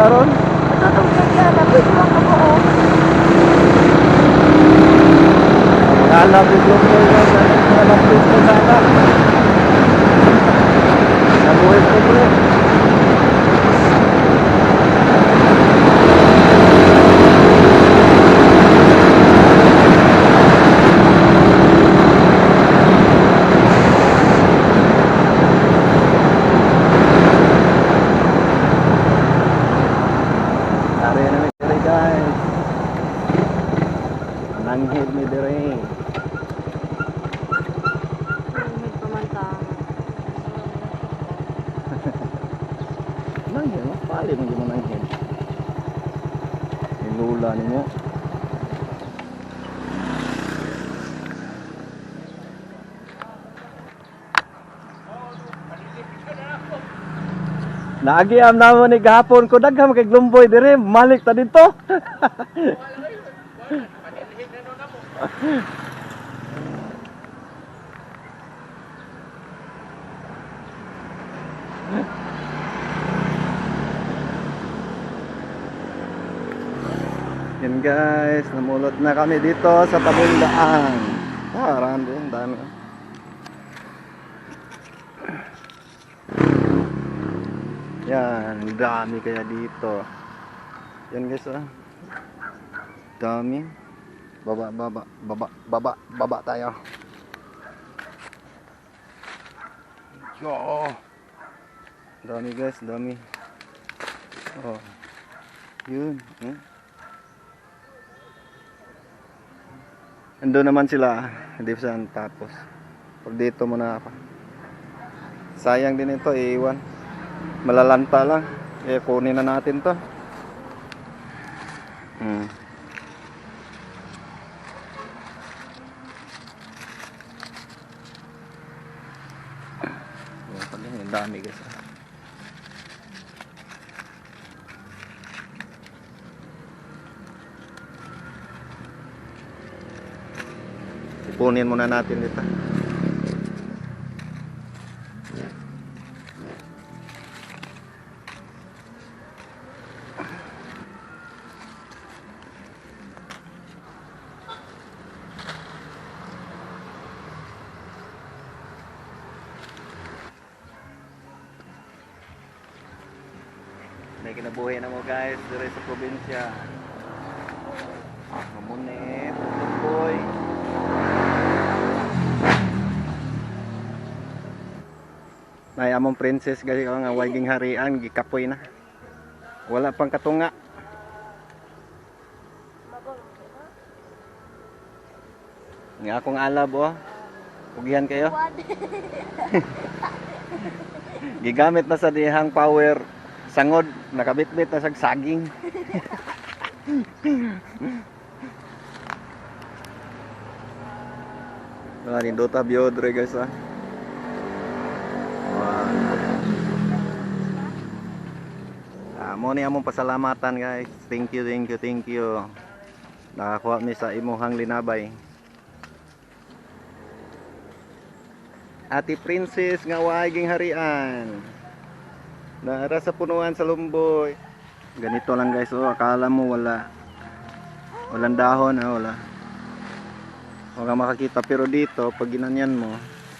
Naman ta naron. Natutugtog yan. Tapos lang ako. Alam ko yung mga alam ko yung sana. Nabuhay ko. Dari na mi dire guys. Nanghid mi dire. May pamantang. Nanghid mo, pali mo yung nanghid. Nilula ni mo. Naagiam naman ni gahapon ko dagham kay Glumboy dire malik ta dito. Yan guys, namulot na kami dito sa Tabundaan. Parang din, dami. Yan, dami kaya dito. Yan guys ah. Dami. Baba, baba, baba, baba, baba tayo. Yo. Dami guys, dami. Oh. Yun. Hmm? Ando naman sila, hindi pa saan tapos. Pag dito muna ako. Sayang din ito, iiwan. Malalanta lang. Eh, kunin na natin to. Hmm. Yung dami guys. Ipunin muna natin dito. Kinabuhi na mo guys, dire sa probinsya. Mamunit, boy. Nay among princess gali ka nga waging harian gikapoy na. Wala pang katunga. Nga akong alab oh. Pugihan kayo. Gigamit na sa dihang power sangod nakabitbit na sa saging. Ah, nindota biodre guys ah. Ah, mo ni among pasalamatan guys. Thank you, thank you, thank you. Nakakuha mi sa imuhang linabay. Ati Princess nga waging harian. Naara sa punuan sa Lumboy. Ganito lang guys, oh, akala mo wala. Walang dahon, ah, wala. Wala kang makakita pero dito pag ginanyan mo,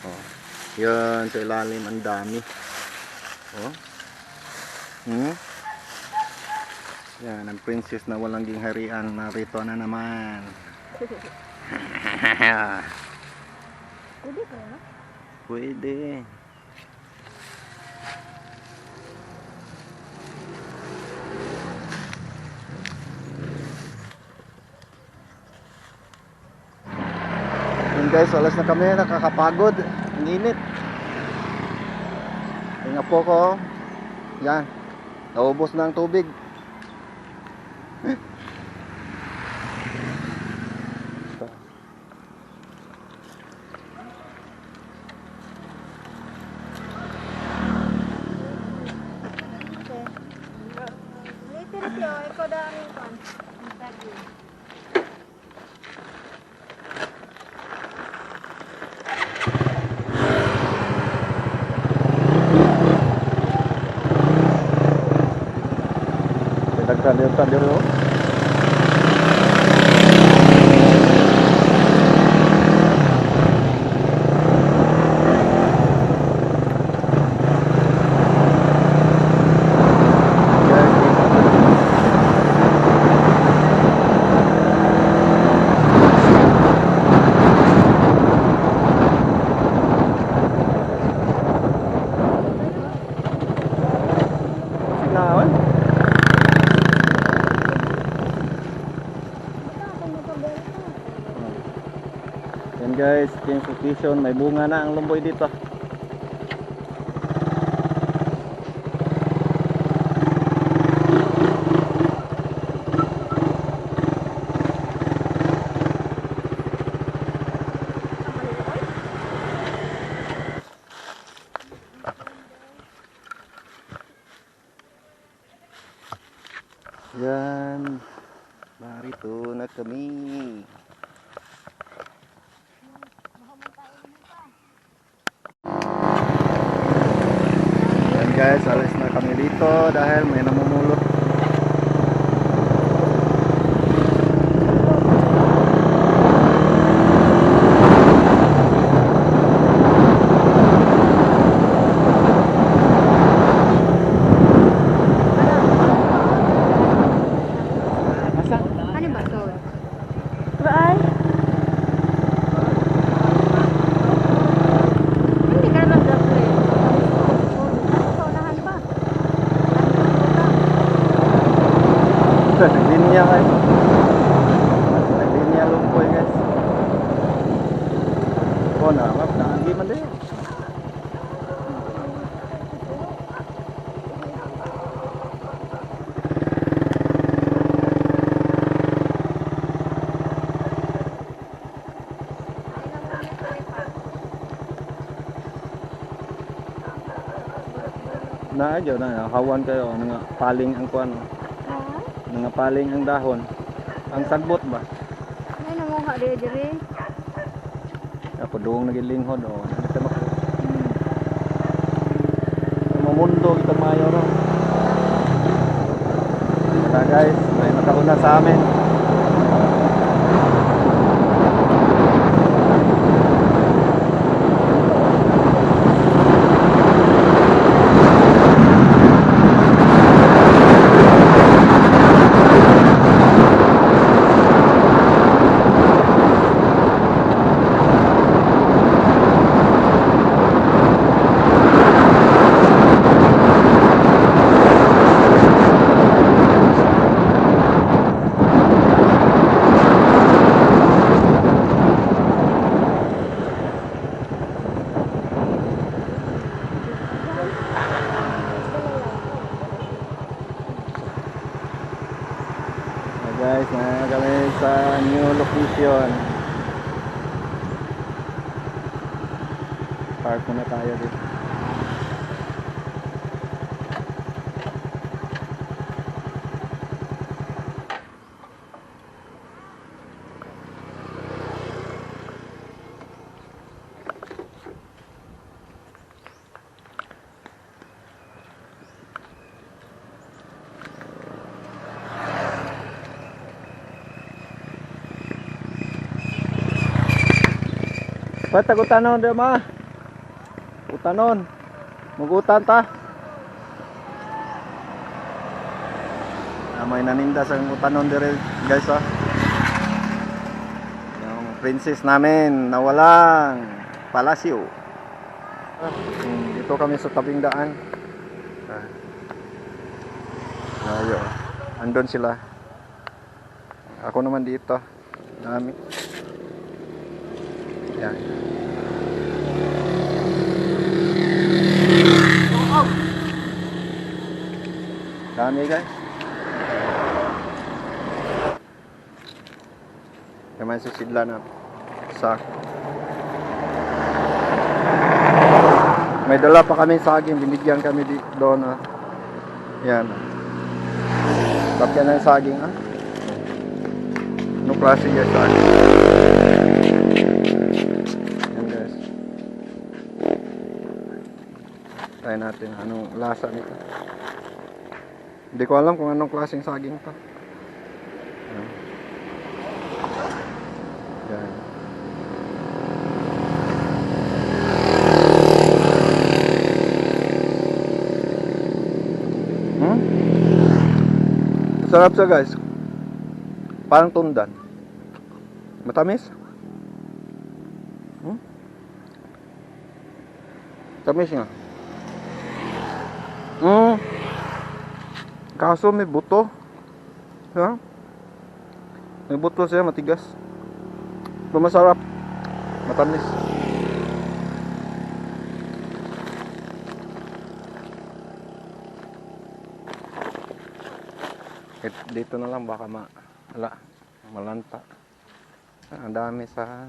oh, yun sa ilalim ang dami. Oh. Hmm? Yan, ang princess na walang gingharian narito na naman. Pwede ko na. Pwede. Guys, alas na kami, nakakapagod. Ang init. Tinga po ko. Yan. Naubos na ang tubig. Okay. Later siya. Ikaw dami kan. Tagi. Dagdag yung sa dito. Naon? Yan location. May bunga na ang lumboy dito. Yan. Narito na kami. Guys, alis na kami dito dahil may namumulot. Na na hawan kayo nga paling ang kuan nga paling ang dahon. Ang sagbot ba? Ay, nanguha di diri. Ako doong nagilinghod o. Ano ka mako? Mamundo kita mayo ro. Kaya guys, may nakahuna sa amin. Hey guys, na kami sa new location. Park muna tayo dito. Pata utanon dia ma. Utanon. Mugutan ta. Ah, may naninda sa utanon dire guys ah. Yung princess namin nawalang palasyo. Ah, dito kami sa tabing daan. Ah. Ayo. Andun sila. Ako naman dito. Dami. Yan. Dami guys. Naman sa sidla na sak. May dala pa kami saging, binigyan kami di, doon ah. Yan. Na yung saging ah. Ano klase yan saging? Yan guys. Try natin anong lasa nito. Hindi ko alam kung anong klaseng saging to. Yan. Hmm? Sarap siya guys. Parang tundan. Matamis? Hmm? Tamis nga. Hmm. Kaso may buto. Ha? May buto siya, matigas. Pero masarap. Matamis. Et, dito na lang baka ma ala, malanta. Ah, Ang dami sa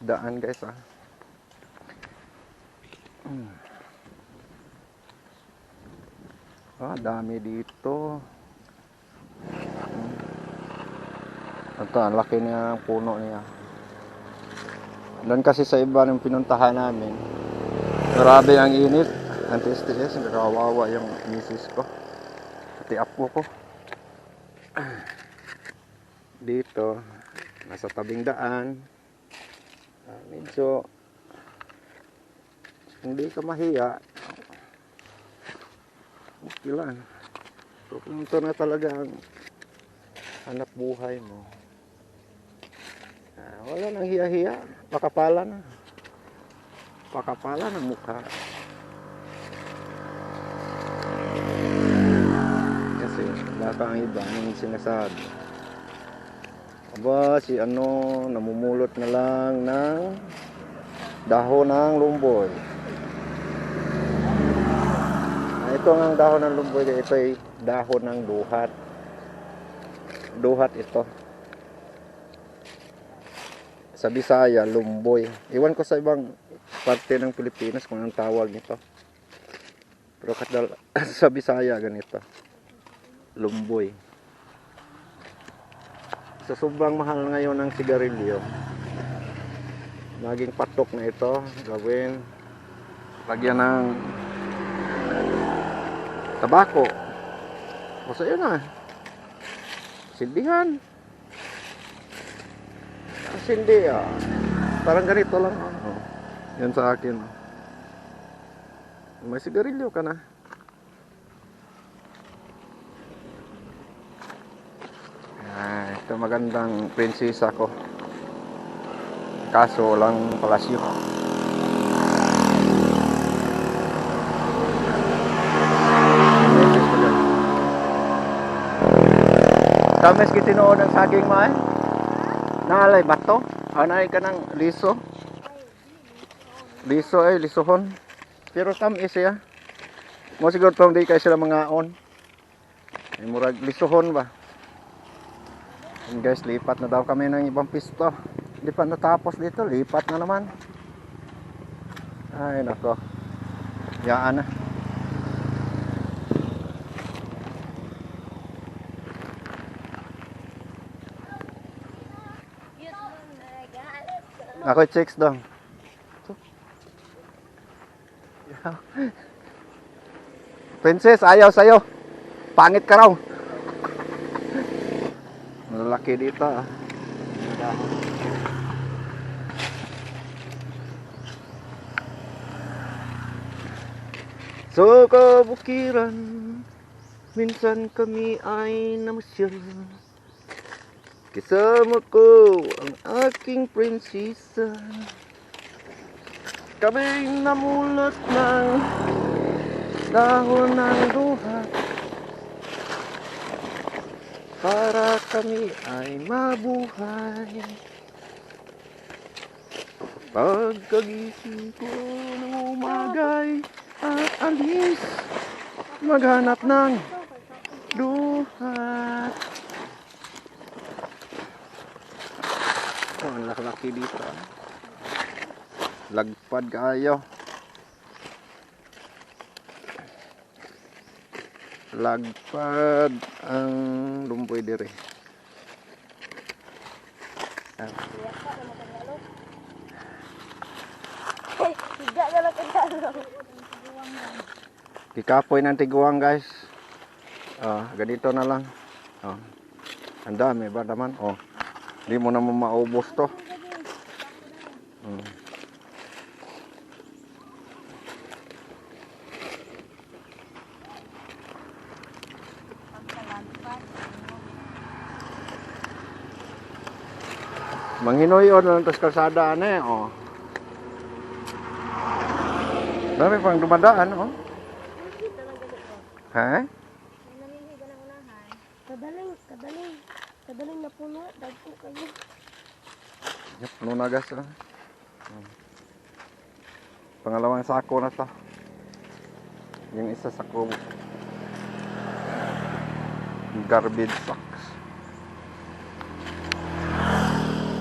daan guys ah. Hmm. Ah, dami dito. Ito, ang laki niya ang puno niya. Doon kasi sa iba ng pinuntahan namin. Grabe ang init. Ang tiis-tiis. Nakawawa yung misis ko. Pati apo ko. Dito, nasa tabing daan. Ah, medyo hindi ka mahiya. Okay lang. Ito na talaga ang hanap buhay mo. Ah, wala nang hiya-hiya. Pakapala na. Pakapala ng mukha. Kasi baka ang iba ang sinasabi. Aba, si ano, namumulot na lang ng dahon ng lumboy. Ito ang dahon ng lumboy. Ito ay dahon ng duhat. Duhat ito. Sa Bisaya, lumboy. Iwan ko sa ibang parte ng Pilipinas kung anong tawag nito. Pero kadal sa Bisaya ganito. Lumboy. Sa sobrang mahal ngayon ng sigarilyo, naging patok na ito, gawin, lagyan ng tabako. O sa na. Silbihan. Ah, Sindi ah. Parang ganito lang. Oh. Yan sa akin. May sigarilyo ka na. Ah, ito magandang prinsesa ko. Kaso lang palasyo. Tamis kitinood ang saging man. Nalay bato. Anay ka ng liso. Liso ay lisohon. Pero tamis siya. Mo siguro tong di kay sila mga on. Ay murag lisohon ba. And guys, lipat na daw kami ng ibang pisto. Hindi pa natapos dito, lipat na naman. Ay nako. Yaan na. Ako checks daw. Princess, ayaw sa'yo. Pangit ka raw. Malaki dito ah. Sa kabukiran, minsan kami ay namasyal. Kasama ko ang aking prinsesa. Kami namulat ng dahon ng duha para kami ay mabuhay. Pagkagising ko ng umagay at alis maghanap ng duhat. Ang laki dito. ah. Lagpad kayo. Lagpad ang lumboy dire. Ah. Kikapoy ng tiguang guys. Ah, ganito na lang. Oh. Ang dami ba naman? Oh. Hindi mo naman maubos to. Hmm. Manginoy yun lang tas kalsada na eh. Oh. Dami pang dumadaan, oh. Ha? Kadaling, kadaling. Kadaling na puno. Dagpo kayo. Yup, puno na gas. ah. Hmm. Pangalawang sako na to. Yung isa sako. Garbage sacks.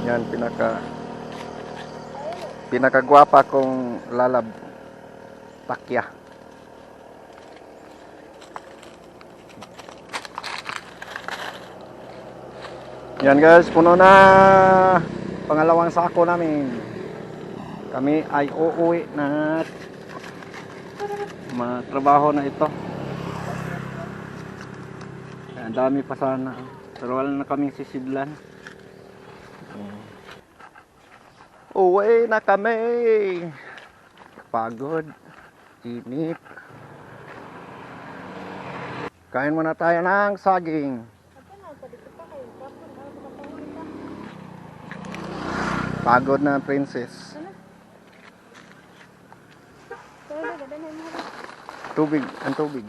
Yan, pinaka pinakagwapa kong lalab takya. Yan guys, puno na pangalawang sako namin. Kami ay uuwi na matrabaho na ito. Ang dami pa sana. Pero wala na kaming sisidlan. Uwi na kami. Pagod. Inip. Kain muna tayo ng saging. Pagod na princess. Tubig, ang tubig.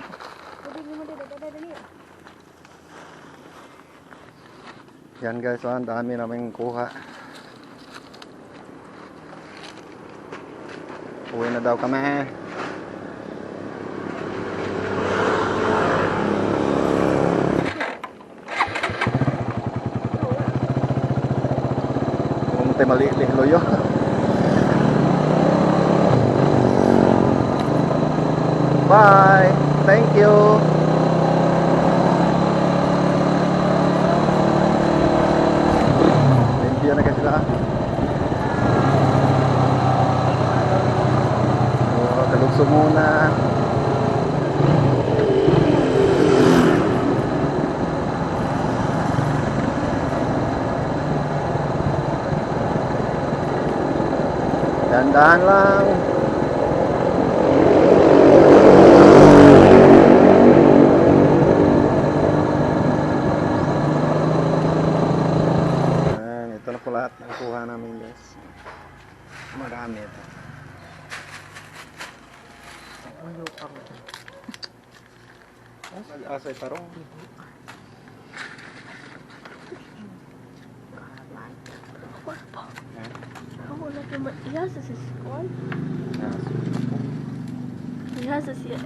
Yan guys, oh, ang dami namin kuha. Uwi na daw kami. Pumunta mali-li loyo. Bye. Thank you. Dahan-dahan lang. Ayan, ito na po lahat ng kuha namin guys. Marami ito. Ayaw ako. Asay tarong. Ako na kayo maiyasa sa school. Yes. Iyasa siya.